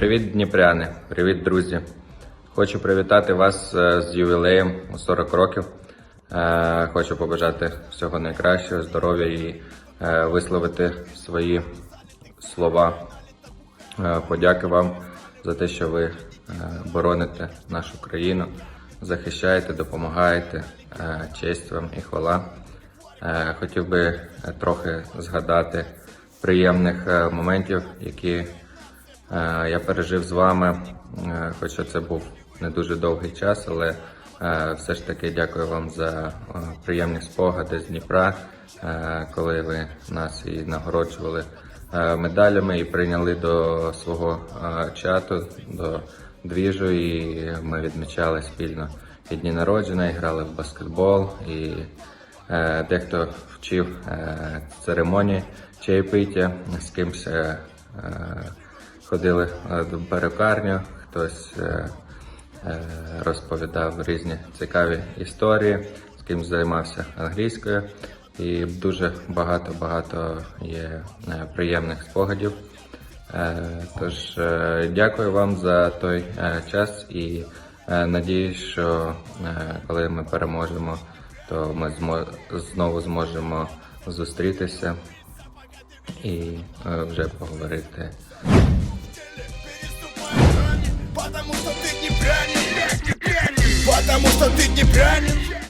Привіт, Дніпряни, привіт, друзі. Хочу привітати вас е, з ювілеєм у 40 років. Е, Хочу побажати всього найкращого, здоров'я і е, висловити свої слова. Подяки вам за те, що ви бороните нашу країну, захищаєте, допомагаєте. Честь вам і хвала. Хотів би трохи згадати приємних моментів, які я пережив з вами, Е, хоча це був не дуже довгий час, але е, все ж таки дякую вам за е, приємні спогади з Дніпра, е, коли ви нас і нагороджували е, медалями і прийняли до свого е, чату, до двіжу, і ми відмічали спільно і дні народження, і грали в баскетбол, і е, дехто вчив е, церемонії чаєпиття, з кимсь е, е, ходили е, до перукарню, хтось е, е, розповідав різні цікаві історії, з кимсь займався англійською. І дуже багато-багато є приємних спогадів. Тож дякую вам за той час і надіюсь, що коли ми переможемо, то ми знову зможемо зустрітися і вже поговорити. Что ты днепрянин